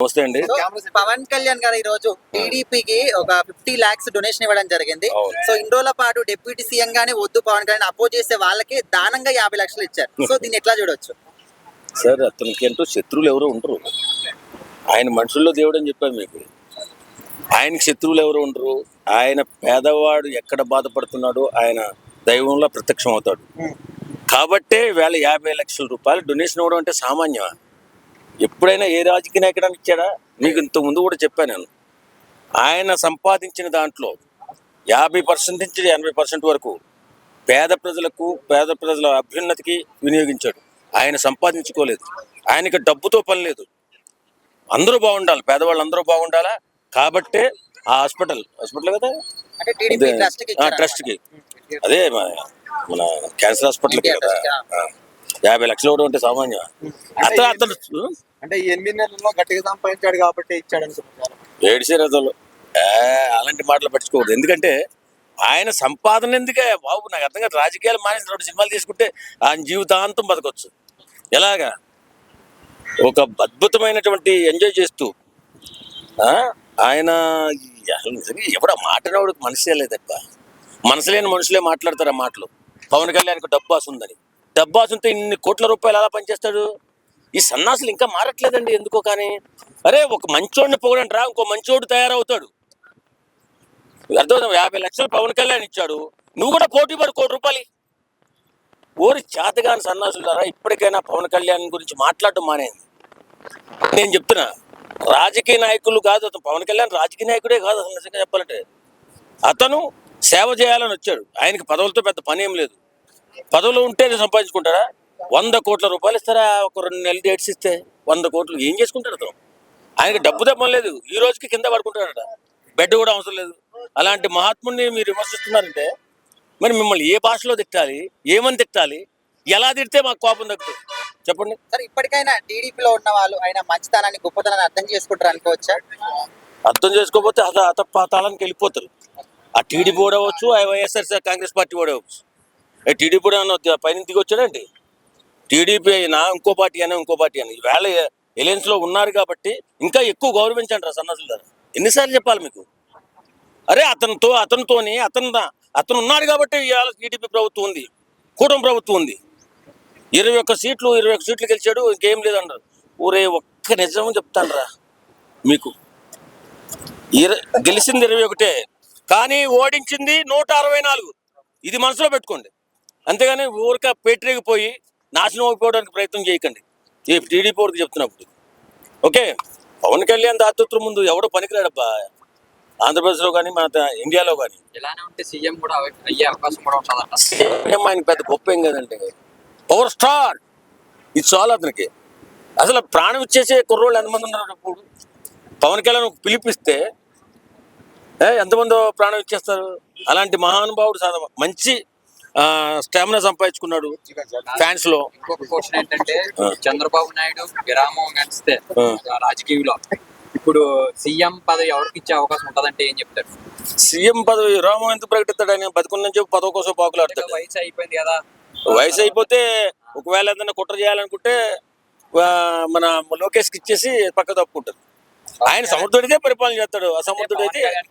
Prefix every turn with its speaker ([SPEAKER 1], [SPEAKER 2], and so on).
[SPEAKER 1] నమస్తే అండి.
[SPEAKER 2] పవన్ కళ్యాణ్ గారు ఈ రోజు టీడీపీకి ఒక ఫిఫ్టీ లాక్స్ డొనేషన్ ఇవ్వడం జరిగింది. సో ఇన్ని రోజుల పాటు డిప్యూటీ సీఎం గానే వద్దు పవన్ కళ్యాణ్ అపోజ్ చేసే వాళ్ళకి దానంగా యాభై లక్షలు ఇచ్చారు. సో దీన్ని ఎట్లా చూడొచ్చు?
[SPEAKER 1] సార్ అతనికి అంటూ శత్రువులు ఎవరు ఉండరు. ఆయన మనుషుల్లో దేవుడు అని చెప్పాను మీకు. ఆయనకి శత్రువులు ఎవరు ఉండరు. ఆయన పేదవాడు ఎక్కడ బాధపడుతున్నాడో ఆయన దైవంలో ప్రత్యక్షం అవుతాడు కాబట్టే వేళ యాభై లక్షల రూపాయలు డొనేషన్ ఇవ్వడం అంటే సామాన్యమా? ఎప్పుడైనా ఏ రాజకీయ నాయకుడానికి ఇచ్చాడా? మీకు ఇంత ముందు కూడా చెప్పాను నేను. ఆయన సంపాదించిన దాంట్లో యాభై పర్సెంట్ నుంచి ఎనభై పర్సెంట్ వరకు పేద ప్రజలకు పేద ప్రజల అభ్యున్నతికి వినియోగించాడు. ఆయన సంపాదించుకోలేదు. ఆయనకి డబ్బుతో పని లేదు. అందరూ బాగుండాలి. పేదవాళ్ళు అందరూ బాగుండాలా? కాబట్టే ఆ హాస్పిటల్ హాస్పిటల్ కదా?
[SPEAKER 2] టీడీపీ
[SPEAKER 1] అదే, మన మన క్యాన్సర్ హాస్పిటల్
[SPEAKER 2] ఎన్టీఆర్
[SPEAKER 1] కదా. యాభై లక్షలు ఇవ్వడం అంటే సామాన్యం అతను అతను
[SPEAKER 3] అంటే ఎనిమిది నెలల్లో గట్టిగా సంపాదించాడు కాబట్టి ఇచ్చాడు అనుకుంటున్నారు.
[SPEAKER 1] ఏడిసే రథంలో అలాంటి మాటలు పట్టించుకోకూడదు. ఎందుకంటే ఆయన సంపాదన ఎందుకే? బాబు నాకు అర్థం కాదు. రాజకీయాలు మానేసి రెండు సినిమాలు తీసుకుంటే ఆయన జీవితాంతం బతకొచ్చు. ఎలాగా? ఒక అద్భుతమైనటువంటి ఎంజాయ్ చేస్తూ ఆ, ఆయన ఎవడ మాట్లాడేవాడు మనసే లేదప్ప. మనసు లేని మనుషులే మాట్లాడతారు ఆ మాటలు. పవన్ కళ్యాణ్కి డబ్బు ఆశ ఉందని ఉంటే ఇన్ని కోట్ల రూపాయలు ఎలా పనిచేస్తాడు? ఈ సన్నాసులు ఇంకా మారట్లేదండి ఎందుకో కానీ. అరే ఒక మంచోడిని పొగడంట్రా ఇంకో మంచోడు తయారవుతాడు. అర్థం యాభై లక్షలు పవన్ కళ్యాణ్ ఇచ్చాడు. నువ్వు కూడా పోటీ పడు కోటి రూపాయలు. ఓరి చేతగాని సన్నాసులు ద్వారా ఇప్పటికైనా పవన్ కళ్యాణ్ గురించి మాట్లాడటం మానేది నేను చెప్తున్నా రాజకీయ నాయకులు కాదు అతను. పవన్ కళ్యాణ్ రాజకీయ నాయకుడే కాదు అసలు నిజంగా చెప్పాలంటే. అతను సేవ చేయాలని వచ్చాడు. ఆయనకి పదవులతో పెద్ద పని ఏం లేదు. పదవులు ఉంటే సంపాదించుకుంటాడా వంద కోట్ల రూపాయలు ఇస్తారా? ఒక రెండు నెలలు డేట్స్ ఇస్తే వంద కోట్లు ఏం చేసుకుంటాడు అతను? ఆయనకి డబ్బు దమ్మం లేదు. ఈ రోజుకి కింద పడుకుంటాడట. బెడ్ కూడా అవసరం లేదు. అలాంటి మహాత్ముడిని మీరు విమర్శిస్తున్నారంటే మరి మిమ్మల్ని ఏ భాషలో తిట్టాలి? ఏమని తిట్టాలి? ఎలా తిడితే మాకు కోపం తగ్గుతుంది? చెప్పండి.
[SPEAKER 2] సరే ఇప్పటికైనా టీడీపీలో ఉన్న వాళ్ళు ఆయన మంచితనాన్ని గొప్పతనాన్ని అర్థం చేసుకుంటారు అనుకోవచ్చా?
[SPEAKER 1] అర్థం చేసుకోకపోతే అత అత పాతాళానికి వెళ్ళిపోతారు. ఆ టీడీపీ కూడా అవ్వచ్చు ఆ వైఎస్ఆర్ కాంగ్రెస్ పార్టీ కూడా అవ్వచ్చు టీడీపీ కూడా ఏమన్నా పైన దిగి వచ్చాడండి? టీడీపీ అయినా ఇంకో పార్టీ అయినా ఇంకో పార్టీ అయినా. ఈవేళ ఎలయన్స్లో ఉన్నారు కాబట్టి ఇంకా ఎక్కువ గౌరవించండి రా సన్నాసులు గారు. ఎన్నిసార్లు చెప్పాలి మీకు? అరే అతనితో అతనితోని అతను అతను ఉన్నాడు కాబట్టి ఇవాళ టీడీపీ ప్రభుత్వం ఉంది. కూటమి ప్రభుత్వం ఉంది. ఇరవై ఒక్క సీట్లు ఇరవై ఒక్క సీట్లు గెలిచాడు ఇంకేం లేదన్నారు ఊరే ఒక్క నిజం చెప్తాను రా మీకు. ఇర గెలిచింది ఇరవై ఒకటే కానీ ఓడించింది నూట అరవై నాలుగు. ఇది మనసులో పెట్టుకోండి. అంతేగాని ఊరిక పెట్టిరిగిపోయి నాశనం అయిపోవడానికి ప్రయత్నం చేయకండి. ఈ టీడీపీ వరకు చెప్తున్నప్పుడు. ఓకే? పవన్ కళ్యాణ్ దాతృత్వం ముందు ఎవడో పనికిరాడబ్బా? ఆంధ్రప్రదేశ్లో కానీ మన ఇండియాలో కానీ.
[SPEAKER 4] ఇలానే ఉంటే సీఎం కూడా అయ్యే అవకాశం కూడా ఉంటుందంట
[SPEAKER 1] పెద్ద గొప్ప ఏం కదండి. Power star. ఇది చాలు అతనికి. అసలు ప్రాణం ఇచ్చేసే కుర్రోళ్ళు ఎంతమంది ఉన్నారు ఇప్పుడు? పవన్ కళ్యాణ్ పిలిపిస్తే ఎంతమందో ప్రాణం ఇచ్చేస్తారు? అలాంటి మహానుభావుడు సాధ మంచి స్టామినా సంపాదించుకున్నాడు ఫ్యాన్స్లో
[SPEAKER 4] ఇంకొక క్వశ్చన్ ఏంటంటే చంద్రబాబు నాయుడు విరామం గడిస్తే
[SPEAKER 1] ఆ.
[SPEAKER 4] రాజకీయంలో. ఇప్పుడు సీఎం పదవి ఎవరికి ఇచ్చే అవకాశం ఉంటదంటే ఏం చెప్తారు?
[SPEAKER 1] సీఎం పదవి రామం ఎందుకు ప్రకటిస్తాడు ఆయన? బతుకున్న చెప్పి పదవి కోసం పాకులాడతాడు
[SPEAKER 4] వయసు అయిపోయింది కదా.
[SPEAKER 1] వయసు అయిపోతే ఒకవేళ ఏదైనా కుట్ర చేయాలనుకుంటే మన లోకేష్కి ఇచ్చేసి పక్క తప్పుకుంటారు ఆయన సమర్థుడితే పరిపాలన చేస్తాడు. అసమర్థుడైతే
[SPEAKER 4] పవన్ కళ్యాణ్కి